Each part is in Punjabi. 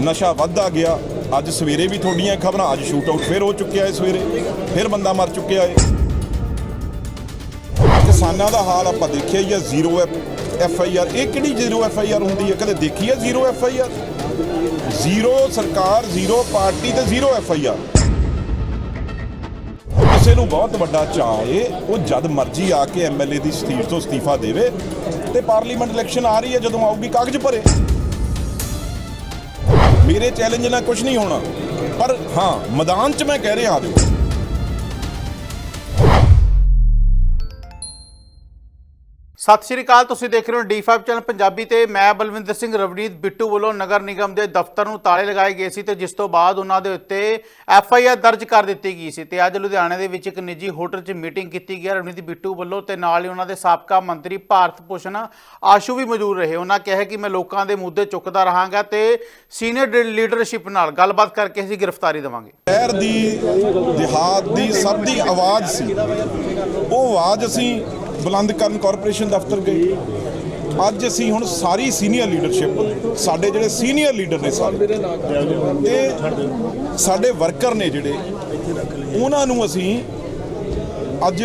ਨਸ਼ਾ ਵੱਧਦਾ ਗਿਆ। ਅੱਜ ਸਵੇਰੇ ਵੀ ਤੁਹਾਡੀਆਂ ਖਬਰਾਂ, ਅੱਜ ਸ਼ੂਟ ਆਊਟ ਫਿਰ ਹੋ ਚੁੱਕਿਆ ਹੈ ਸਵੇਰੇ। ਫਿਰ ਬੰਦਾ ਮਰ ਚੁੱਕਿਆ ਹੈ ਕਿਸਾਨਾਂ ਦਾ ਹਾਲ ਆਪਾਂ ਦੇਖਿਆ ਹੀ ਹੈ ਜ਼ੀਰੋ ਐਫ ਆਈ ਆਰ ਇਹ ਕਿਹੜੀ ਜ਼ੀਰੋ ਐਫ ਆਈ ਆਰ ਹੁੰਦੀ ਹੈ? ਕਦੇ ਦੇਖੀ ਹੈ zero F I R zero ਸਰਕਾਰ, ਜ਼ੀਰੋ ਪਾਰਟੀ ਤੇ ਜ਼ੀਰੋ ਐਫ ਆਈ ਆਰ ਕਿਸੇ ਨੂੰ ਬਹੁਤ ਵੱਡਾ ਚਾਅ ਏ, ਉਹ ਜਦ ਮਰਜ਼ੀ ਆ ਕੇ ਐਮਐਲਏ ਦੀ ਸੀਟ ਤੋਂ ਅਸਤੀਫਾ ਦੇਵੇ ਤੇ ਪਾਰਲੀਮੈਂਟ ਇਲੈਕਸ਼ਨ ਆ ਰਹੀ ਹੈ, ਜਦੋਂ ਆਊਗੀ ਕਾਗਜ਼ ਭਰੇ। ਮੇਰੇ ਚੈਲੰਜ ਨਾਲ ਕੁਝ ਨਹੀਂ ਹੋਣਾ। ਪਰ ਹਾਂ ਮੈਦਾਨ 'ਚ ਮੈਂ ਕਹਿ ਰਿਹਾ ਆ ਸਤਿ ਸ਼੍ਰੀ ਅਕਾਲ, ਤੁਸੀਂ ਦੇਖ ਰਹੇ ਹੋ D5 ਚੈਨਲ ਪੰਜਾਬੀ ਤੇ ਮੈਂ ਬਲਵਿੰਦਰ ਸਿੰਘ ਰਵਨੀਤ ਬਿੱਟੂ ਵੱਲੋਂ ਨਗਰ ਨਿਗਮ ਦੇ ਦਫ਼ਤਰ ਨੂੰ ਤਾਲੇ ਲਗਾਏ ਗਏ ਸੀ ਤੇ ਜਿਸ ਤੋਂ ਬਾਅਦ ਉਹਨਾਂ ਦੇ ਉੱਤੇ ਐਫ ਆਈ ਆਰ ਦਰਜ ਕਰ ਦਿੱਤੀ ਗਈ ਸੀ ਤੇ ਅੱਜ ਲੁਧਿਆਣੇ ਦੇ ਵਿੱਚ ਇੱਕ ਨਿੱਜੀ ਹੋਟਲ 'ਚ ਮੀਟਿੰਗ ਕੀਤੀ ਗਈ ਰਵਨੀਤ ਬਿੱਟੂ ਵੱਲੋਂ ਤੇ ਨਾਲ ਹੀ ਉਹਨਾਂ ਦੇ ਸਾਬਕਾ ਮੰਤਰੀ ਭਾਰਤ ਭੂਸ਼ਣ ਆਸ਼ੂ ਵੀ ਮੌਜੂਦ ਰਹੇ। ਉਹਨਾਂ ਕਿਹਾ ਕਿ ਮੈਂ ਲੋਕਾਂ ਦੇ ਮੁੱਦੇ ਚੁੱਕਦਾ ਰਹਾਂਗਾ ਤੇ ਸੀਨੀਅਰ ਲੀਡਰਸ਼ਿਪ ਨਾਲ ਗੱਲਬਾਤ ਕਰਕੇ ਅਸੀਂ ਗ੍ਰਿਫਤਾਰੀ ਦੇਵਾਂਗੇ। ਸ਼ਹਿਰ ਦੀ ਦਿਹਾਤ ਦੀ ਸਭ ਦੀ ਆਵਾਜ਼ ਸੀ। ਉਹ ਆਵਾਜ਼ ਅਸੀਂ ਬੁਲੰਦ ਕਰਨ ਕਾਰਪੋਰੇਸ਼ਨ ਦਫ਼ਤਰ ਗਏ। ਅੱਜ ਅਸੀਂ ਹੁਣ ਸਾਰੀ ਸੀਨੀਅਰ ਲੀਡਰਸ਼ਿਪ ਸਾਡੇ ਜਿਹੜੇ ਸੀਨੀਅਰ ਲੀਡਰ ਨੇ ਸਾਰੇ, ਤੇ ਸਾਡੇ ਵਰਕਰ ਨੇ ਜਿਹੜੇ, ਉਹਨਾਂ ਨੂੰ ਅਸੀਂ ਅੱਜ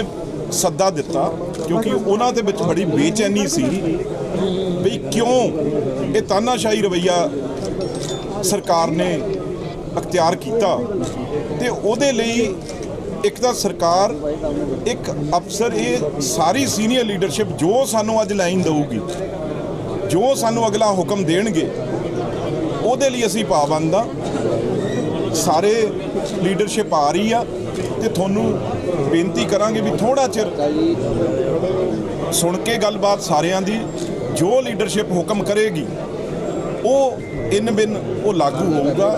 ਸੱਦਾ ਦਿੱਤਾ, ਕਿਉਂਕਿ ਉਹਨਾਂ ਦੇ ਵਿੱਚ ਬੜੀ ਬੇਚੈਨੀ ਸੀ ਵੀ ਕਿਉਂ ਇਹ ਤਾਨਾਸ਼ਾਹੀ ਰਵਈਆ ਸਰਕਾਰ ਨੇ ਅਖਤਿਆਰ ਕੀਤਾ। ਤੇ ਉਹਦੇ ਲਈ ਇੱਕ ਤਾਂ ਸਰਕਾਰ, ਇੱਕ ਅਫਸਰ, ਇਹ ਸਾਰੀ ਸੀਨੀਅਰ ਲੀਡਰਸ਼ਿਪ ਜੋ ਸਾਨੂੰ ਅੱਜ ਲਾਈਨ ਦੇਊਗੀ, ਜੋ ਸਾਨੂੰ ਅਗਲਾ ਹੁਕਮ ਦੇਣਗੇ, ਉਹਦੇ ਲਈ ਅਸੀਂ ਪਾਬੰਦ ਆ। ਸਾਰੇ ਲੀਡਰਸ਼ਿਪ ਆ ਰਹੀ ਆ ਤੇ ਤੁਹਾਨੂੰ ਬੇਨਤੀ ਕਰਾਂਗੇ ਵੀ ਥੋੜਾ ਚਿਰ ਸੁਣ ਕੇ ਗੱਲਬਾਤ ਸਾਰਿਆਂ ਦੀ, ਜੋ ਲੀਡਰਸ਼ਿਪ ਹੁਕਮ ਕਰੇਗੀ ਉਹ ਇਨ ਬਿਨ ਉਹ ਲਾਗੂ ਹੋਊਗਾ।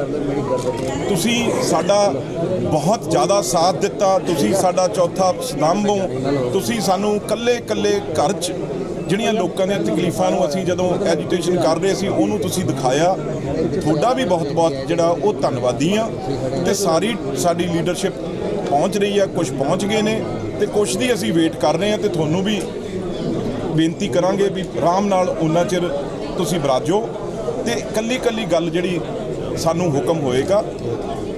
ਤੁਸੀਂ ਸਾਡਾ ਬਹੁਤ ਜ਼ਿਆਦਾ ਸਾਥ ਦਿੱਤਾ, ਤੁਸੀਂ ਸਾਡਾ ਚੌਥਾ ਸਤੰਭ ਹੋ। ਤੁਸੀਂ ਸਾਨੂੰ ਕੱਲੇ ਕੱਲੇ ਘਰ 'ਚ ਜਿਹੜੀਆਂ ਲੋਕਾਂ ਦੀਆਂ ਤਕਲੀਫਾਂ ਨੂੰ ਅਸੀਂ ਜਦੋਂ ਐਜੀਟੇਸ਼ਨ ਕਰ ਰਹੇ ਸੀ, ਉਹਨੂੰ ਤੁਸੀਂ ਦਿਖਾਇਆ। ਤੁਹਾਡਾ ਵੀ ਬਹੁਤ ਬਹੁਤ ਜਿਹੜਾ ਉਹ ਧੰਨਵਾਦੀ ਆ। ਤੇ ਸਾਰੀ ਸਾਡੀ ਲੀਡਰਸ਼ਿਪ ਪਹੁੰਚ ਰਹੀ ਆ ਕੁਝ ਪਹੁੰਚ ਗਏ ਨੇ ਤੇ ਕੁਝ ਦੀ ਅਸੀਂ ਵੇਟ ਕਰ ਰਹੇ ਆ ਤੇ ਤੁਹਾਨੂੰ ਵੀ ਬੇਨਤੀ ਕਰਾਂਗੇ ਵੀ ਆਰਾਮ ਨਾਲ ਉਹਨਾਂ ਚਿਰ ਤੁਸੀਂ ਬਰਾਜੋ। ਤੇ ਕੱਲੀ ਕੱਲੀ ਗੱਲ ਜਿਹੜੀ ਸਾਨੂੰ ਹੁਕਮ ਹੋਏਗਾ,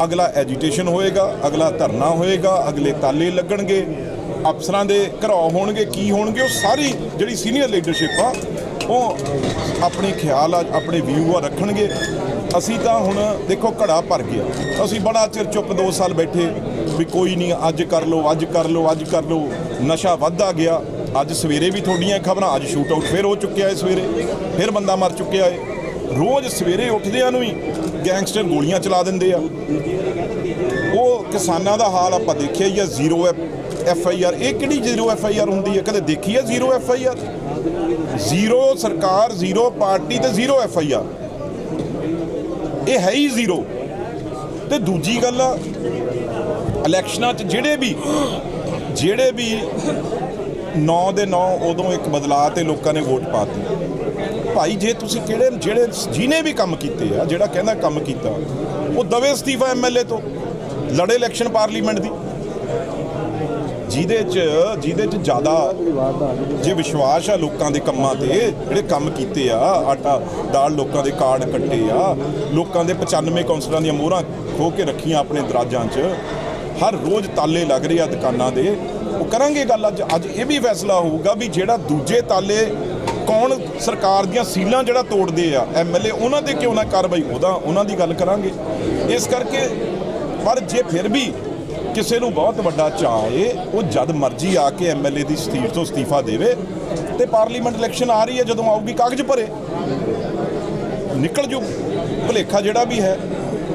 ਅਗਲਾ ਐਜੀਟੇਸ਼ਨ ਹੋਏਗਾ, ਅਗਲਾ ਧਰਨਾ ਹੋਏਗਾ, ਅਗਲੇ ਤਾਲੇ ਲੱਗਣਗੇ, ਅਫਸਰਾਂ ਦੇ ਘਰਾਓ ਹੋਣਗੇ, ਕੀ ਹੋਣਗੇ, ਉਹ ਸਾਰੀ ਜਿਹੜੀ ਸੀਨੀਅਰ ਲੀਡਰਸ਼ਿਪ ਆ, ਉਹ ਆਪਣੇ ਖਿਆਲ ਆ, ਆਪਣੇ ਵਿਊ ਆ ਰੱਖਣਗੇ। ਅਸੀਂ ਤਾਂ ਹੁਣ ਦੇਖੋ ਘੜਾ ਭਰ ਗਿਆ। ਅਸੀਂ ਬੜਾ ਚਿਰ ਚੁੱਪ 2 ਸਾਲ ਬੈਠੇ, ਵੀ ਕੋਈ ਨਹੀਂ, ਅੱਜ ਕਰ ਲਓ, ਅੱਜ ਕਰ ਲਓ, ਅੱਜ ਕਰ ਲਓ। ਨਸ਼ਾ ਵੱਧਦਾ ਗਿਆ। ਅੱਜ ਸਵੇਰੇ ਵੀ ਤੁਹਾਡੀਆਂ ਖਬਰਾਂ, ਅੱਜ ਸ਼ੂਟ ਆਊਟ ਫਿਰ ਹੋ ਚੁੱਕਿਆ ਹੈ ਸਵੇਰੇ। ਫਿਰ ਬੰਦਾ ਮਰ ਚੁੱਕਿਆ ਹੈ। ਰੋਜ਼ ਸਵੇਰੇ ਉੱਠਦਿਆਂ ਨੂੰ ਹੀ ਗੈਂਗਸਟਰ ਗੋਲੀਆਂ ਚਲਾ ਦਿੰਦੇ ਆ। ਉਹ ਕਿਸਾਨਾਂ ਦਾ ਹਾਲ ਆਪਾਂ ਦੇਖਿਆ ਹੀ ਆ, ਜ਼ੀਰੋ ਐਫ ਆਈ ਆਰ ਇਹ ਕਿਹੜੀ ਜ਼ੀਰੋ ਐਫ ਆਈ ਆਰ ਹੁੰਦੀ ਹੈ? ਕਦੇ ਦੇਖੀ ਹੈ zero F I R zero ਸਰਕਾਰ, ਜ਼ੀਰੋ ਪਾਰਟੀ ਤੇ ਜ਼ੀਰੋ ਐਫ ਆਈ ਆਰ ਇਹ ਹੈ ਹੀ ਜ਼ੀਰੋ। ਤੇ ਦੂਜੀ ਗੱਲ ਆ, ਇਲੈਕਸ਼ਨਾਂ 'ਚ ਜਿਹੜੇ ਵੀ ਜਿਹੜੇ ਵੀ 9 ਦੇ 9 ਉਦੋਂ ਇੱਕ ਬਦਲਾਅ ਤੇ ਲੋਕਾਂ ਨੇ ਵੋਟ ਪਾਤੀ ਭਾਈ, ਜੇ ਤੁਸੀਂ ਕਿਹੜੇ ਜਿਹੜੇ ਜਿਹਨੇ ਵੀ ਕੰਮ ਕੀਤੇ ਆ, ਜਿਹੜਾ ਕਹਿੰਦਾ ਕੰਮ ਕੀਤਾ, ਉਹ ਦਵੇ ਅਸਤੀਫਾ ਐਮਐਲਏ ਤੋਂ, ਲੜੇ ਇਲੈਕਸ਼ਨ ਪਾਰਲੀਮੈਂਟ ਦੀ। ਜਿਹਦੇ 'ਚ ਜਿਹਦੇ 'ਚ ਜ਼ਿਆਦਾ ਜੇ ਵਿਸ਼ਵਾਸ ਆ ਲੋਕਾਂ ਦੇ ਕੰਮਾਂ ਤੇ, ਜਿਹੜੇ ਕੰਮ ਕੀਤੇ ਆ, ਆਟਾ ਦਾਲ ਲੋਕਾਂ ਦੇ ਕਾਰਡ ਕੱਟੇ ਆ, ਲੋਕਾਂ ਦੇ 95 ਕੌਂਸਲਰਾਂ ਦੀਆਂ ਮੋਹਰਾਂ ਖੋ ਕੇ ਰੱਖੀਆਂ ਆਪਣੇ ਦਰਾਜਾਂ 'ਚ, ਹਰ ਰੋਜ਼ ਤਾਲੇ ਲੱਗ ਰਹੇ ਆ ਦੁਕਾਨਾਂ ਦੇ, ਉਹ ਕਰਾਂਗੇ ਗੱਲ ਅੱਜ। ਅੱਜ ਇਹ ਵੀ ਫੈਸਲਾ ਹੋਊਗਾ ਵੀ ਜਿਹੜਾ ਦੂਜੇ ਤਾਲੇ ਕੌਣ ਸਰਕਾਰ ਦੀਆਂ ਸੀਲਾਂ ਜਿਹੜਾ ਤੋੜਦੇ ਆ ਐਮਐਲਏ ਉਹਨਾਂ ਤੇ ਕਿਉਂ ਨਾ ਕਾਰਵਾਈ? ਉਹਦਾ ਉਹਨਾਂ ਦੀ ਗੱਲ ਕਰਾਂਗੇ। ਇਸ ਕਰਕੇ, ਪਰ ਜੇ ਫਿਰ ਵੀ ਕਿਸੇ ਨੂੰ ਬਹੁਤ ਵੱਡਾ ਚਾਅ ਏ, ਉਹ ਜਦ ਮਰਜ਼ੀ ਆ ਕੇ ਐਮਐਲਏ ਦੀ ਸੀਟ ਤੋਂ ਅਸਤੀਫਾ ਦੇਵੇ ਤੇ ਪਾਰਲੀਮੈਂਟ ਇਲੈਕਸ਼ਨ ਆ ਰਹੀ ਹੈ, ਜਦੋਂ ਆਊਗੀ ਕਾਗਜ਼ ਭਰੇ। ਨਿਕਲ ਜੂ। ਭੁਲੇਖਾ ਜਿਹੜਾ ਵੀ ਹੈ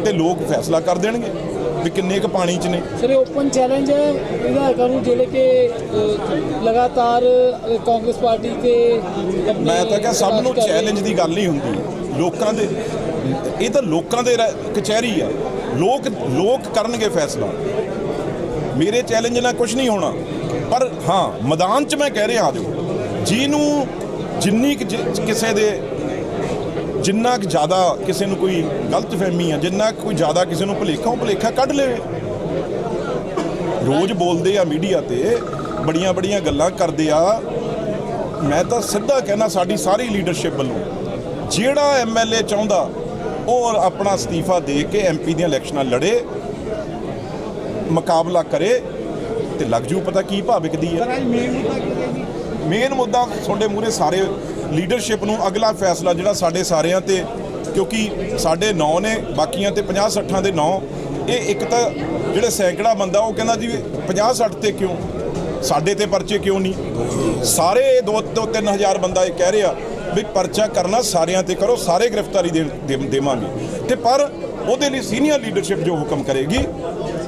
ਤੇ ਲੋਕ ਫੈਸਲਾ ਕਰ ਦੇਣਗੇ। ਵੀ ਕਿੰਨੇ ਕੁ ਪਾਣੀ 'ਚ ਨੇ? ਸਰ ਇਹ ਓਪਨ ਚੈਲੰਜ ਹੈ ਵਿਧਾਇਕਾਂ ਨੂੰ ਜਿਹੜੇ ਕਿ ਲਗਾਤਾਰ ਕਾਂਗਰਸ ਪਾਰਟੀ ਤੇ ਮੈਂ ਤਾਂ ਕਿਹਾ ਸਭ ਨੂੰ ਚੈਲੰਜ ਦੀ ਗੱਲ ਨਹੀਂ ਹੁੰਦੀ ਲੋਕਾਂ ਦੇ ਇਹ ਤਾਂ ਲੋਕਾਂ ਦੇ ਕਚਹਿਰੀ ਆ ਲੋਕ ਲੋਕ ਕਰਨਗੇ ਫੈਸਲਾ। ਮੇਰੇ ਚੈਲੰਜ ਨਾਲ ਕੁਝ ਨਹੀਂ ਹੋਣਾ। ਪਰ ਹਾਂ ਮੈਦਾਨ 'ਚ ਮੈਂ ਕਹਿ ਰਿਹਾ ਆ ਜਾਓ ਜਿਹਨੂੰ ਜਿੰਨੀ ਕਿਸੇ ਦੇ ਜਿੰਨਾ ਕੁ ਜ਼ਿਆਦਾ ਕਿਸੇ ਨੂੰ ਕੋਈ ਗਲਤ ਫਹਿਮੀ ਆ, ਜਿੰਨਾ ਕੁ ਕੋਈ ਜ਼ਿਆਦਾ ਕਿਸੇ ਨੂੰ ਭੁਲੇਖਾ, ਉਹ ਭੁਲੇਖਾ ਕੱਢ ਲਵੇ ਰੋਜ਼ ਬੋਲਦੇ ਆ ਮੀਡੀਆ ਤੇ, ਬੜੀਆਂ ਬੜੀਆਂ ਗੱਲਾਂ ਕਰਦੇ ਆ। ਮੈਂ ਤਾਂ ਸਿੱਧਾ ਕਹਿਣਾ ਸਾਡੀ ਸਾਰੀ ਲੀਡਰਸ਼ਿਪ ਵੱਲੋਂ, ਜਿਹੜਾ ਐਮਐਲਏ ਚਾਹੁੰਦਾ, ਉਹ ਆਪਣਾ ਅਸਤੀਫਾ ਦੇ ਕੇ ਐਮਪੀ ਦੀਆਂ ਇਲੈਕਸ਼ਨਾਂ ਲੜੇ, ਮੁਕਾਬਲਾ ਕਰੇ, ਤੇ ਲੱਗ ਜੂ ਪਤਾ ਕੀ ਭਾਅ ਵਿਕਦੀ ਹੈ ਮੇਨ ਮੁੱਦਾ ਤੁਹਾਡੇ ਮੂਹਰੇ ਸਾਰੇ ਲੀਡਰਸ਼ਿਪ ਨੂੰ ਅਗਲਾ ਫੈਸਲਾ ਜਿਹੜਾ ਸਾਡੇ ਸਾਰਿਆਂ ਤੇ, ਕਿਉਂਕਿ ਸਾਡੇ 9 ਨੇ, ਬਾਕੀਆਂ ਤੇ 50 60 ਦੇ 9 ਇਹ ਇੱਕ ਤਾਂ ਜਿਹੜੇ ਸੈਂਕੜਾ ਬੰਦਾ, ਉਹ ਕਹਿੰਦਾ ਜੀ 50 60 ਤੇ ਕਿਉਂ? ਸਾਡੇ ਤੇ ਪਰਚੇ ਕਿਉਂ ਨਹੀਂ? ਸਾਰੇ 2 ਤੋਂ 3000 ਬੰਦਾ ਇਹ ਕਹਿ ਰਿਹਾ ਵੀ ਪਰਚਾ ਕਰਨਾ ਸਾਰਿਆਂ ਤੇ ਕਰੋ, ਸਾਰੇ ਗ੍ਰਿਫਤਾਰੀ ਦੇ, ਦੇ- ਦੇਵਾਂਗੇ। ਤੇ ਪਰ ਉਹਦੇ ਲਈ ਸੀਨੀਅਰ ਲੀਡਰਸ਼ਿਪ ਜੋ ਹੁਕਮ ਕਰੇਗੀ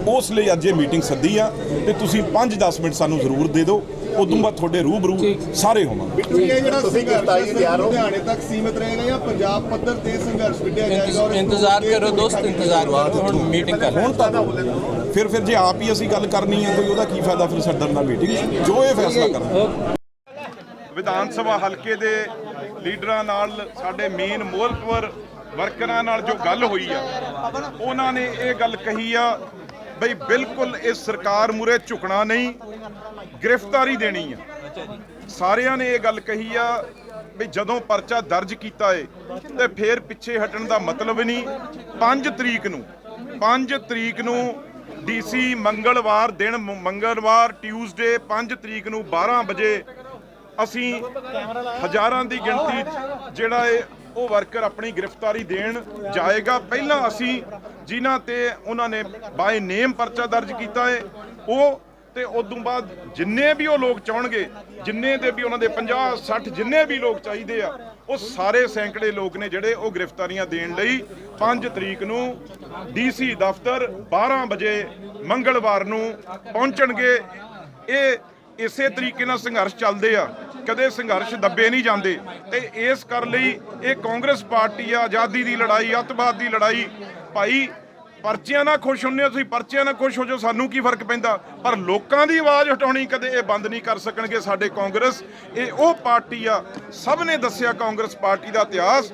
ਉਸ ਲਈ ਅੱਜ ਇਹ ਮੀਟਿੰਗ ਸੱਦੀ ਆ ਤੇ ਤੁਸੀਂ 5-10 ਮਿੰਟ ਸਾਨੂੰ ਜ਼ਰੂਰ ਦੇ ਦਿਓ। ਉਦੋਂ ਬਾਅਦ ਤੁਹਾਡੇ ਰੂਬਰੂ ਸਾਰੇ ਹੋਵਾਂਗੇ। ਇਹ ਜਿਹੜਾ ਤੁਸੀਂ ਸੰਘਰਸ਼ ਹੋ? ਲੁਧਿਆਣੇ ਤੱਕ ਸੀਮਿਤ ਰਹੇਗਾ ਜਾਂ ਪੰਜਾਬ ਪੱਧਰ ਤੇ ਸੰਘਰਸ਼ ਵਿੱਢਿਆ ਜਾਏਗਾ ਔਰ ਇੰਤਜ਼ਾਰ ਕਰੋ ਦੋਸਤ ਇੰਤਜ਼ਾਰ ਕਰੋ। ਹੁਣ ਮੀਟਿੰਗ ਕਰ ਹੁਣ ਤਾਂ ਫਿਰ ਫਿਰ ਜੇ ਆਪ ਹੀ ਅਸੀਂ ਗੱਲ ਕਰਨੀ ਹੈ ਕੋਈ ਉਹਦਾ ਕੀ ਫਾਇਦਾ ਫਿਰ ਸੱਦਣ ਦਾ ਮੀਟਿੰਗ? ਜੋ ਇਹ ਫੈਸਲਾ ਕਰਨਾ। ਵਿਧਾਨ ਸਭਾ ਹਲਕੇ ਦੇ ਲੀਡਰਾਂ ਨਾਲ ਸਾਡੇ ਮੇਨ ਮੋਹਲਪੁਰ ਵਰਕਰਾਂ ਨਾਲ ਜੋ ਗੱਲ ਹੋਈ ਆ ਉਹਨਾਂ ਨੇ ਇਹ ਗੱਲ ਕਹੀ ਆ ਬਈ ਬਿਲਕੁਲ ਇਸ ਸਰਕਾਰ ਮੂਰੇ ਝੁਕਣਾ ਨਹੀਂ, ਗ੍ਰਿਫਤਾਰੀ ਦੇਣੀ ਆ। ਸਾਰਿਆਂ ਨੇ ਇਹ ਗੱਲ ਕਹੀ ਆ ਵੀ ਜਦੋਂ ਪਰਚਾ ਦਰਜ ਕੀਤਾ ਏ, ਤੇ ਫੇਰ ਪਿੱਛੇ ਹਟਣ ਦਾ ਮਤਲਬ ਨਹੀਂ। 5 ਤਰੀਕ ਨੂੰ 5 ਤਰੀਕ ਨੂੰ ਡੀਸੀ ਮੰਗਲਵਾਰ ਦਿਨ, ਮੰਗਲਵਾਰ ਟਿਊਜ਼ਡੇ 5 ਤਰੀਕ ਨੂੰ 12 ਵਜੇ ਅਸੀਂ ਹਜ਼ਾਰਾਂ ਦੀ ਗਿਣਤੀ 'ਚ ਜਿਹੜਾ ਇਹ ਉਹ ਵਰਕਰ ਆਪਣੀ ਗ੍ਰਿਫਤਾਰੀ ਦੇਣ ਜਾਏਗਾ। ਪਹਿਲਾਂ ਅਸੀਂ ਜਿਨ੍ਹਾਂ ਤੇ ਉਹਨਾਂ ਨੇ ਬਾਏ ਨੇਮ ਪਰਚਾ ਦਰਜ ਕੀਤਾ ਹੈ ਉਹ ਤੇ ਉਦੋਂ ਬਾਅਦ ਜਿੰਨੇ ਵੀ ਉਹ ਲੋਕ ਚਾਹਣਗੇ, ਜਿੰਨੇ ਦੇ ਵੀ ਉਹਨਾਂ ਦੇ 50 60 ਜਿੰਨੇ ਵੀ ਲੋਕ ਚਾਹੀਦੇ ਆ, ਉਹ ਸਾਰੇ ਸੈਂਕੜੇ ਲੋਕ ਨੇ ਜਿਹੜੇ ਉਹ ਗ੍ਰਿਫਤਾਰੀਆਂ ਦੇਣ ਲਈ 5 ਤਰੀਕ ਨੂੰ ਡੀਸੀ ਦਫ਼ਤਰ 12 ਵਜੇ ਮੰਗਲਵਾਰ ਨੂੰ ਪਹੁੰਚਣਗੇ। ਇਹ ਇਸੇ ਤਰੀਕੇ ਨਾਲ ਸੰਘਰਸ਼ ਚੱਲਦੇ ਆ। ਕਦੇ ਸੰਘਰਸ਼ ਦੱਬੇ ਨਹੀਂ ਜਾਂਦੇ। ਤੇ ਇਸ ਕਰ ਲਈ ਇਹ ਕਾਂਗਰਸ ਪਾਰਟੀ ਆ, ਆਜ਼ਾਦੀ ਦੀ ਲੜਾਈ, ਅੱਤਵਾਦ ਦੀ ਲੜਾਈ, ਭਾਈ ਪਰਚਿਆਂ ਨਾਲ ਖੁਸ਼ ਹੁੰਨੇ ਹੋ ਤੁਸੀਂ, ਪਰਚਿਆਂ ਨਾਲ ਖੁਸ਼ ਹੋ ਜਾਓ, ਸਾਨੂੰ ਕੀ ਫ਼ਰਕ ਪੈਂਦਾ? ਪਰ ਲੋਕਾਂ ਦੀ ਆਵਾਜ਼ ਹਟਾਉਣੀ ਕਦੇ ਇਹ ਬੰਦ ਨਹੀਂ ਕਰ ਸਕਣਗੇ ਸਾਡੇ ਕਾਂਗਰਸ। ਇਹ ਉਹ ਪਾਰਟੀ ਆ, ਸਭ ਨੇ ਦੱਸਿਆ ਕਾਂਗਰਸ ਪਾਰਟੀ ਦਾ ਇਤਿਹਾਸ।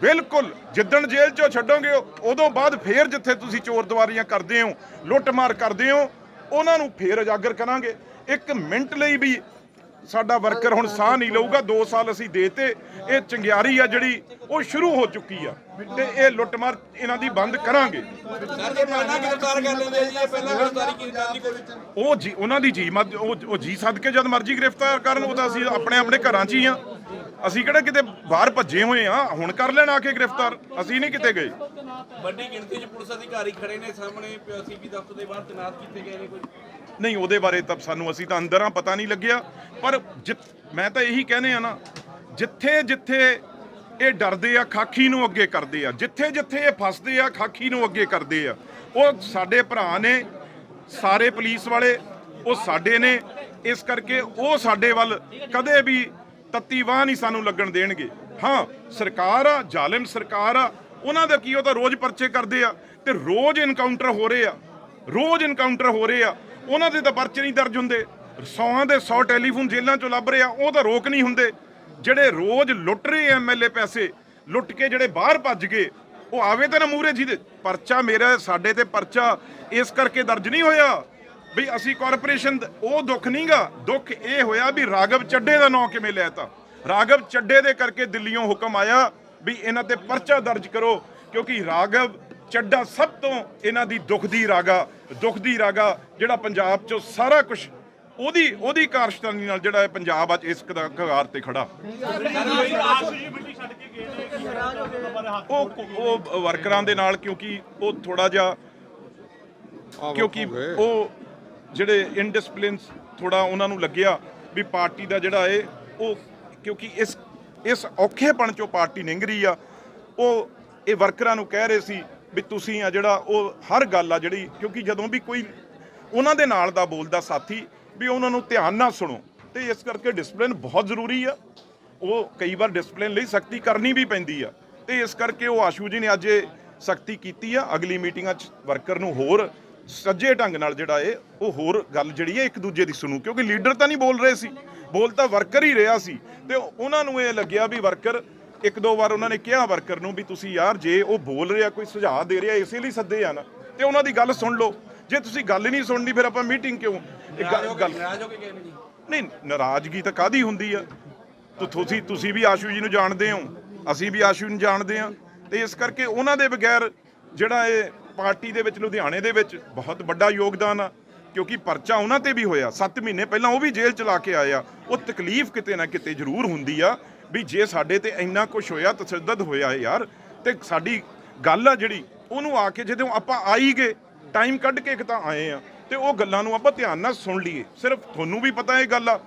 ਬਿਲਕੁਲ, ਜਿੱਦਣ ਜੇਲ੍ਹ ਚੋਂ ਛੱਡੋਗੇ ਉਦੋਂ ਬਾਅਦ ਫੇਰ ਜਿੱਥੇ ਤੁਸੀਂ ਚੋਰ ਦਵਾਰੀਆਂ ਕਰਦੇ ਹੋ, ਲੁੱਟਮਾਰ ਕਰਦੇ ਹੋ, ਉਹਨਾਂ ਨੂੰ ਫੇਰ ਉਜਾਗਰ ਕਰਾਂਗੇ। ਇੱਕ ਮਿੰਟ ਲਈ ਵੀ ਸਾਡਾ ਵਰਕਰ ਹੁਣ ਸਾਹ ਨਹੀਂ ਲਊਗਾ 2 ਸਾਲ ਅਸੀਂ ਦੇਤੇ ਇਹ ਚੰਗਿਆਰੀ ਆ ਜਿਹੜੀ ਉਹ ਸ਼ੁਰੂ ਹੋ ਚੁੱਕੀ ਆ। ਤੇ ਇਹ ਲੁੱਟਮਾਰ ਇਹਨਾਂ ਦੀ ਬੰਦ ਕਰਾਂਗੇ। ਸਰ ਜੇ ਪਹਿਲਾਂ ਗ੍ਰਿਫਤਾਰ ਕਰ ਲੈਂਦੇ ਜੀ ਇਹ ਪਹਿਲਾਂ ਗ੍ਰਿਫਤਾਰੀ ਕੀਤੀ ਜਾਂਦੀ ਕੋਈ ਉਹ ਜੀ ਉਹਨਾਂ ਦੀ ਜੀ ਉਹ ਜੀ ਸਦਕੇ ਜਦ ਮਰਜ਼ੀ ਗ੍ਰਿਫਤਾਰ ਕਰਨ ਉਹ ਤਾਂ ਅਸੀਂ ਆਪਣੇ ਆਪਣੇ ਘਰਾਂ 'ਚ ਹੀ ਆ। ਅਸੀਂ ਕਿਹੜਾ ਕਿਤੇ ਬਾਹਰ ਭੱਜੇ ਹੋਏ ਆ ਹੁਣ ਕਰ ਲੈਣ ਆ ਕੇ ਗ੍ਰਿਫਤਾਰ ਅਸੀਂ ਨਹੀਂ ਕਿਤੇ ਗਏ। ਵੱਡੀ ਗਿਣਤੀ 'ਚ ਪੁਲਿਸ ਅਧਿਕਾਰੀ ਖੜੇ ਨੇ ਸਾਹਮਣੇ ਸੀਪੀ ਦਫ਼ਤਰ ਦੇ ਬਾਹਰ ਤੈਨਾਤ ਕੀਤੇ ਗਏ ਨੇ ਕੋਈ। ਨਹੀਂ, ਉਹਦੇ ਬਾਰੇ ਤਾਂ ਸਾਨੂੰ ਅਸੀਂ ਤਾਂ ਅੰਦਰ ਆ ਪਤਾ ਨਹੀਂ ਲੱਗਿਆ। ਪਰ ਜਿ- ਮੈਂ ਤਾਂ ਇਹੀ ਕਹਿੰਦੇ ਆ ਨਾ, ਜਿੱਥੇ ਜਿੱਥੇ ਇਹ ਡਰਦੇ ਆ ਖਾਕੀ ਨੂੰ ਅੱਗੇ ਕਰਦੇ ਆ। ਜਿੱਥੇ ਜਿੱਥੇ ਇਹ ਫਸਦੇ ਆ ਖਾਕੀ ਨੂੰ ਅੱਗੇ ਕਰਦੇ ਆ। ਉਹ ਸਾਡੇ ਭਰਾ ਨੇ, ਸਾਰੇ ਪੁਲਿਸ ਵਾਲੇ, ਉਹ ਸਾਡੇ ਨੇ। ਇਸ ਕਰਕੇ ਉਹ ਸਾਡੇ ਵੱਲ ਕਦੇ ਵੀ ਤੱਤੀ ਵਾਹ ਨਹੀਂ ਸਾਨੂੰ ਲੱਗਣ ਦੇਣਗੇ। ਹਾਂ, ਸਰਕਾਰ ਆ, ਜ਼ਾਲਿਮ ਸਰਕਾਰ ਆ, ਉਹਨਾਂ ਦਾ ਕੀ ਉਹ ਤਾਂ ਰੋਜ਼ ਪਰਚੇ ਕਰਦੇ ਆ। ਤੇ ਰੋਜ਼ ਇਨਕਾਊਂਟਰ ਹੋ ਰਹੇ ਆ। ਰੋਜ਼ ਇਨਕਾਊਂਟਰ ਹੋ ਰਹੇ ਆ। ਉਹਨਾਂ ਦੇ ਤਾਂ ਪਰਚੇ ਨਹੀਂ ਦਰਜ ਹੁੰਦੇ। ਸੌਆਂ ਦੇ 100 ਟੈਲੀਫੋਨ ਜੇਲ੍ਹਾਂ ਚੋਂ ਲੱਭ ਰਹੇ, ਉਹ ਤਾਂ ਰੋਕ ਨਹੀਂ ਹੁੰਦੇ। ਜਿਹੜੇ ਰੋਜ਼ ਲੁੱਟ ਰਹੇ ਐਮਐਲਏ ਪੈਸੇ, ਲੁੱਟ ਕੇ ਜਿਹੜੇ ਬਾਹਰ ਭੱਜ ਗਏ, ਉਹ ਆਵੇ ਤਾਂ ਨਾ ਮੂਰੇ ਜਿਹਦੇ। ਪਰਚਾ ਮੇਰਾ, ਸਾਡੇ ਤੇ ਪਰਚਾ, ਇਸ ਕਰਕੇ ਦਰਜ ਨਹੀਂ ਹੋਇਆ ਵੀ ਅਸੀਂ ਕਾਰਪੋਰੇਸ਼ਨ ਉਹ ਦੁੱਖ ਨਹੀਂਗਾ। ਦੁੱਖ ਇਹ ਹੋਇਆ ਵੀ ਰਾਗਵ ਚੱਡੇ ਦਾ ਨਾਂ ਕਿਵੇਂ ਲੈਤਾ ਰਾਗਵ ਚੱਡੇ ਦੇ ਕਰਕੇ ਦਿੱਲੀੋਂ ਹੁਕਮ ਆਇਆ ਵੀ ਇਹਨਾਂ ਤੇ ਪਰਚਾ ਦਰਜ ਕਰੋ, ਕਿਉਂਕਿ ਰਾਗਵ ਚੱਡਾ ਸਭ ਤੋਂ ਇਹਨਾਂ ਦੀ ਦੁੱਖ ਦੀ ਰਾਗਾ ਦੁੱਖ ਦੀ ਰਾਗਾ ਜਿਹੜਾ ਪੰਜਾਬ 'ਚੋਂ ਸਾਰਾ ਕੁਝ ਉਹਦੀ ਉਹਦੀ ਕਾਰਸ਼ਤਾਨੀ ਨਾਲ ਜਿਹੜਾ ਇਹ ਪੰਜਾਬ ਅੱਜ ਇਸ ਕਦਾ- ਕਗਾਰ ਤੇ ਖੜਾ। ਉਹ ਉਹ ਵਰਕਰਾਂ ਦੇ ਨਾਲ ਕਿਉਂਕਿ ਉਹ ਥੋੜਾ ਜਿਹਾ ਕਿਉਂਕਿ ਉਹ ਜਿਹੜੇ ਇਨਡਿਸਪਲਿਨ ਥੋੜਾ ਉਹਨਾਂ ਨੂੰ ਲੱਗਿਆ ਵੀ ਪਾਰਟੀ ਦਾ ਜਿਹੜਾ ਏ ਉਹ ਕਿਉਂਕਿ ਇਸ ਇਸ ਔਖੇਪਣ ਚੋਂ ਪਾਰਟੀ ਨਿੰਗ ਰਹੀ ਆ। ਉਹ ਇਹ ਵਰਕਰਾਂ ਨੂੰ ਕਹਿ ਰਹੇ ਸੀ ਵੀ ਤੁਸੀਂ ਆ ਜਿਹੜਾ ਉਹ ਹਰ ਗੱਲ ਆ ਜਿਹੜੀ, ਕਿਉਂਕਿ ਜਦੋਂ ਵੀ ਕੋਈ ਉਹਨਾਂ ਦੇ ਨਾਲ ਦਾ ਬੋਲਦਾ ਸਾਥੀ, ਵੀ ਉਹਨਾਂ ਨੂੰ ਧਿਆਨ ਨਾਲ ਸੁਣੋ। ਤੇ ਇਸ ਕਰਕੇ ਡਿਸਪਲਿਨ ਬਹੁਤ ਜ਼ਰੂਰੀ ਆ। ਉਹ ਕਈ ਵਾਰ ਡਿਸਪਲਿਨ ਲਈ ਸਖਤੀ ਕਰਨੀ ਵੀ ਪੈਂਦੀ ਆ। ਤੇ ਇਸ ਕਰਕੇ ਉਹ ਆਸ਼ੂ ਜੀ ਨੇ ਅੱਜ ਇਹ ਸਖਤੀ ਕੀਤੀ ਆ। ਅਗਲੀ ਮੀਟਿੰਗਾਂ 'ਚ ਵਰਕਰ ਨੂੰ ਹੋਰ ਸੱਜੇ ਢੰਗ ਨਾਲ ਜਿਹੜਾ ਏ ਉਹ ਹੋਰ ਗੱਲ ਜਿਹੜੀ ਹੈ ਇੱਕ ਦੂਜੇ ਦੀ ਸੁਣੂ। ਕਿਉਂਕਿ ਲੀਡਰ ਤਾਂ ਨਹੀਂ ਬੋਲ ਰਹੇ ਸੀ। ਬੋਲ ਤਾਂ ਵਰਕਰ ਹੀ ਰਿਹਾ ਸੀ। ਤੇ ਉਹਨਾਂ ਨੂੰ ਇਹ ਲੱਗਿਆ ਵੀ ਵਰਕਰ ਇੱਕ ਦੋ ਵਾਰ ਉਹਨਾਂ ਨੇ ਕਿਹਾ ਵਰਕਰ ਨੂੰ ਵੀ ਤੁਸੀਂ ਯਾਰ ਜੇ ਉਹ ਬੋਲ ਰਿਹਾ ਕੋਈ ਸੁਝਾਅ ਦੇ ਰਿਹਾ ਇਸੇ ਲਈ ਸੱਦੇ ਆ ਨਾ। ਤੇ ਉਹਨਾਂ ਦੀ ਗੱਲ ਸੁਣ ਲਓ। ਜੇ ਤੁਸੀਂ ਗੱਲ ਹੀ ਨਹੀਂ ਸੁਣਨੀ ਫਿਰ ਆਪਾਂ ਮੀਟਿੰਗ ਕਿਉਂ? ਇਹ ਗੱਲ- ਨਾਰਾਜ਼ ਹੋ ਕੇ ਗਏ ਜੀ ਨਹੀਂ? ਨਾਰਾਜ਼ਗੀ ਤਾਂ ਕਾਦੀ ਹੁੰਦੀ ਆ? ਤੋ ਤੁਸੀਂ ਤੁਸੀਂ ਵੀ ਆਸ਼ੂ ਜੀ ਨੂੰ ਜਾਣਦੇ ਹੋ। ਅਸੀਂ ਵੀ ਆਸ਼ੂ ਨੂੰ ਜਾਣਦੇ ਆ ਤੇ ਇਸ ਕਰਕੇ ਉਹਨਾਂ ਦੇ ਬਗੈਰ ਜਿਹੜਾ ਇਹ ਪਾਰਟੀ ਦੇ ਵਿੱਚ ਲੁਧਿਆਣੇ ਦੇ ਵਿੱਚ ਬਹੁਤ ਵੱਡਾ ਯੋਗਦਾਨ ਆ। ਕਿਉਂਕਿ ਪਰਚਾ ਉਹਨਾਂ ਤੇ ਵੀ ਹੋਇਆ। 7 ਮਹੀਨੇ ਪਹਿਲਾਂ ਉਹ ਵੀ ਜੇਲ੍ਹ ਚ ਲਾ ਕੇ ਆਇਆ ਉਹ ਤਕਲੀਫ ਕਿਤੇ ਨਾ ਕਿਤੇ ਜ਼ਰੂਰ ਹੁੰਦੀ ਆ। ਵੀ ਜੇ ਸਾਡੇ ਤੇ ਇੰਨਾ ਕੁਝ ਹੋਇਆ ਤਸ਼ੱਦਦ ਹੋਇਆ ਯਾਰ ਤੇ ਸਾਡੀ ਗੱਲ ਆ ਜਿਹੜੀ ਉਹਨੂੰ ਆ ਕੇ ਜਦੋਂ ਆਪਾਂ ਆਈ ਗਏ ਟਾਈਮ ਕੱਢ ਕੇ ਇੱਕ ਤਾਂ ਆਏ ਆ ਤੇ ਉਹ ਗੱਲਾਂ ਨੂੰ ਆਪਾਂ ਧਿਆਨ ਨਾਲ ਸੁਣ ਲਈਏ। ਸਿਰਫ ਤੁਹਾਨੂੰ ਵੀ ਪਤਾ ਇਹ ਗੱਲ ਆ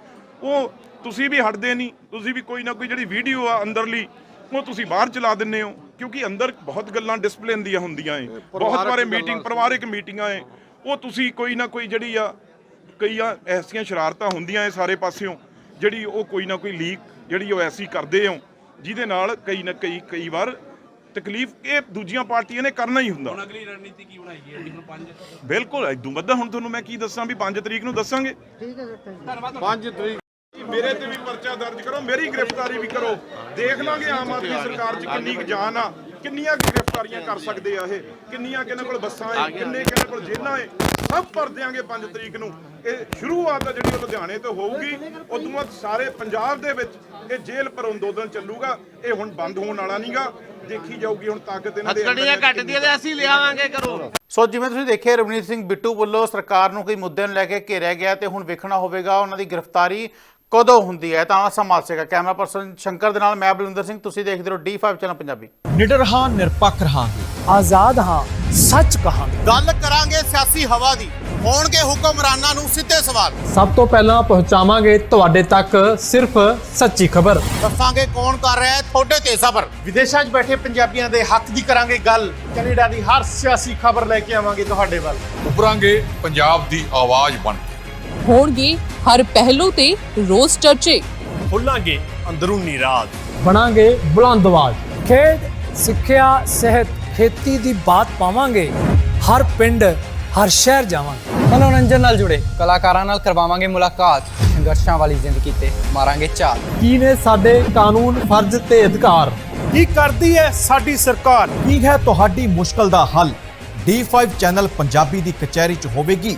ਉਹ ਤੁਸੀਂ ਵੀ ਹਟਦੇ ਨਹੀਂ ਤੁਸੀਂ ਵੀ ਕੋਈ ਨਾ ਕੋਈ ਜਿਹੜੀ ਵੀਡੀਓ ਆ ਅੰਦਰਲੀ ਉਹ ਤੁਸੀਂ ਬਾਹਰ ਚਲਾ ਦਿੰਦੇ ਹੋ ਕਿਉਂਕਿ ਅੰਦਰ ਬਹੁਤ ਗੱਲਾਂ ਡਿਸਪਲਿਨ ਦੀਆਂ ਹੁੰਦੀਆਂ ਏ ਬਹੁਤ ਬਾਰੇ ਮੀਟਿੰਗ ਪਰਿਵਾਰਕ ਮੀਟਿੰਗਾਂ ਏ ਉਹ ਤੁਸੀਂ ਕੋਈ ਨਾ ਕੋਈ ਜਿਹੜੀ ਆ ਕਈਆਂ ਐਸੀਆਂ ਸ਼ਰਾਰਤਾਂ ਹੁੰਦੀਆਂ ਏ ਸਾਰੇ ਪਾਸਿਓਂ ਜਿਹੜੀ ਉਹ ਕੋਈ ਨਾ ਕੋਈ ਲੀਕ ਜਿਹੜੀ ਉਹ ਐਸੀ ਕਰਦੇ ਹੋ ਜਿਹਦੇ ਨਾਲ ਕਈ ਨਾ ਕਈ ਕਈ ਵਾਰ ਤਕਲੀਫ ਇਹ ਦੂਜੀਆਂ ਪਾਰਟੀਆਂ ਨੇ ਕਰਨਾ ਹੀ ਹੁੰਦਾ। ਹੁਣ ਅਗਲੀ ਰਣਨੀਤੀ ਕੀ ਬਣਾਈ ਹੈ? ਜੀ ਹੁਣ ਪੰਜ ਬਿਲਕੁਲ ਇਦੋਂ ਵੱਧਾ ਹੁਣ ਤੁਹਾਨੂੰ ਮੈਂ ਕੀ ਦੱਸਾਂ ਵੀ 5 ਤਰੀਕ ਨੂੰ ਦੱਸਾਂਗੇ। ਮੇਰੇ ਤੇ ਵੀ ਪਰਚਾ ਦਰਜ ਕਰੋ ਮੇਰੀ ਗ੍ਰਿਫਤਾਰੀ ਵੀ ਕਰੋ। ਦੇਖ ਲਾਂਗੇ ਆਮ ਆਦਮੀ ਸਰਕਾਰ 'ਚ ਕਿੰਨੀ ਜਾਨ ਆ। ਕਿੰਨੀਆਂ ਗ੍ਰਿਫਤਾਰੀਆਂ ਕਰ ਸਕਦੇ ਆ ਇਹ? ਕਿੰਨੀਆਂ ਕਿਹਨਾਂ ਕੋਲ ਬੱਸਾਂ ਏ? ਕਿੰਨੇ ਕਿਹਨਾਂ ਕੋਲ ਜੇਲ੍ਹਾਂ ਏ? ਸਭ ਭਰ ਦਿਆਂਗੇ 5 ਤਰੀਕ ਨੂੰ। ਇਹ ਸ਼ੁਰੂਆਤ ਆ ਜਿਹੜੀ ਉਹ ਲੁਧਿਆਣੇ ਤੋਂ ਹੋਊਗੀ। ਉਦੋਂ ਬਾਅਦ ਸਾਰੇ ਪੰਜਾਬ ਦੇ ਵਿੱਚ ਇਹ ਜੇਲ੍ਹ ਪਰ ਅੰਦੋਲਨ ਚੱਲੂਗਾ। ਇਹ ਹੁਣ ਬੰਦ ਹੋਣ ਵਾਲਾ ਨਹੀਂਗਾ ਦੇਖੀ ਜਾਊਗੀ ਹੁਣ ਤਾਕਤ ਇਹਨਾਂ ਦੇ ਅੰਦਰ ਘਟਦੀਆਂ ਤੇ ਅਸੀਂ ਲਿਆਵਾਂਗੇ ਕਰੋ ਸੋ ਜਿਵੇਂ ਤੁਸੀਂ ਦੇਖਿਆ ਰਵਨੀਤ ਸਿੰਘ ਬਿੱਟੂ ਵੱਲੋਂ ਸਰਕਾਰ ਨੂੰ ਕੋਈ ਮੁੱਦੇ ਨੂੰ ਲੈ ਕੇ ਘੇਰਿਆ ਗਿਆ ਤੇ ਹੁਣ ਵੇਖਣਾ ਹੋਵੇਗਾ ਉਹਨਾਂ ਦੀ ਗ੍ਰਿਫਤਾਰੀ। ਕਦੋਂ ਹੁੰਦੀ ਹੈ? ਤਾਂ ਸੰਭਾਲ ਸੇਗਾ ਕੈਮਰਾ ਪਰਸਨ ਸ਼ੰਕਰ ਦੇ ਨਾਲ ਮੈਂ ਬਲਵਿੰਦਰ ਸਿੰਘ ਤੁਸੀਂ ਦੇਖਦੇ ਰਹੋ D5 ਚੈਨਲ ਪੰਜਾਬੀ। ਨਿਡਰ ਹਾਂ ਨਿਰਪੱਖ ਰਹਾਂਗੇ। ਆਜ਼ਾਦ ਹਾਂ ਸੱਚ ਕਹਾਂਗੇ। ਗੱਲ ਕਰਾਂਗੇ ਸਿਆਸੀ ਹਵਾ ਦੀ। ਹੋਣਗੇ ਹੁਕਮਰਾਨਾਂ ਨੂੰ ਸਿੱਧੇ ਸਵਾਲ। ਸਭ ਤੋਂ ਪਹਿਲਾਂ ਪਹੁੰਚਾਵਾਂਗੇ ਤੁਹਾਡੇ ਤੱਕ ਸਿਰਫ ਸੱਚੀ ਖਬਰ। ਦੱਸਾਂਗੇ ਕੌਣ ਕਰ ਰਿਹਾ ਹੈ ਤੁਹਾਡੇ ਤੇ ਸਬਰ। ਵਿਦੇਸ਼ਾਂ 'ਚ ਬੈਠੇ ਪੰਜਾਬੀਆਂ ਦੇ ਹੱਕ ਦੀ ਕਰਾਂਗੇ ਗੱਲ। ਕੈਨੇਡਾ ਦੀ ਹਰ ਸਿਆਸੀ ਖਬਰ ਲੈ ਕੇ ਆਵਾਂਗੇ ਤੁਹਾਡੇ ਵੱਲ। ਉਭਰਾਂਗੇ ਪੰਜਾਬ ਦੀ ਆਵਾਜ਼ ਬਣ ਕੇ। ਹੋਣਗੇ ਹਰ ਪਹਿਲੂ ਤੇ ਰੋਜ਼ ਚਰਚੇ। ਖੁੱਲਾਂਗੇ ਅੰਦਰੂਨੀ ਰਾਜ। ਬਣਾਂਗੇ ਬੁਲੰਦ ਆਵਾਜ਼ ਖੇਡ ਸਿੱਖਿਆ ਸਿਹਤ ਖੇਤੀ ਦੀ ਬਾਤ ਪਾਵਾਂਗੇ। ਹਰ ਪਿੰਡ ਹਰ ਸ਼ਹਿਰ ਜਾਵਾਂਗੇ। ਮਨੋਰੰਜਨ ਨਾਲ ਜੁੜੇ ਕਲਾਕਾਰਾਂ ਨਾਲ ਕਰਵਾਵਾਂਗੇ ਮੁਲਾਕਾਤ। ਸੰਘਰਸ਼ਾਂ ਵਾਲੀ ਜ਼ਿੰਦਗੀ ਤੇ ਮਾਰਾਂਗੇ ਝਾਤ ਕੀ ਨੇ ਸਾਡੇ ਕਾਨੂੰਨ ਫਰਜ਼ ਤੇ ਅਧਿਕਾਰ? ਕੀ ਕਰਦੀ ਹੈ ਸਾਡੀ ਸਰਕਾਰ? ਕੀ ਹੈ ਤੁਹਾਡੀ ਮੁਸ਼ਕਲ ਦਾ ਹੱਲ? D5 ਚੈਨਲ ਪੰਜਾਬੀ ਦੀ ਕਚਹਿਰੀ 'ਚ ਹੋਵੇਗੀ।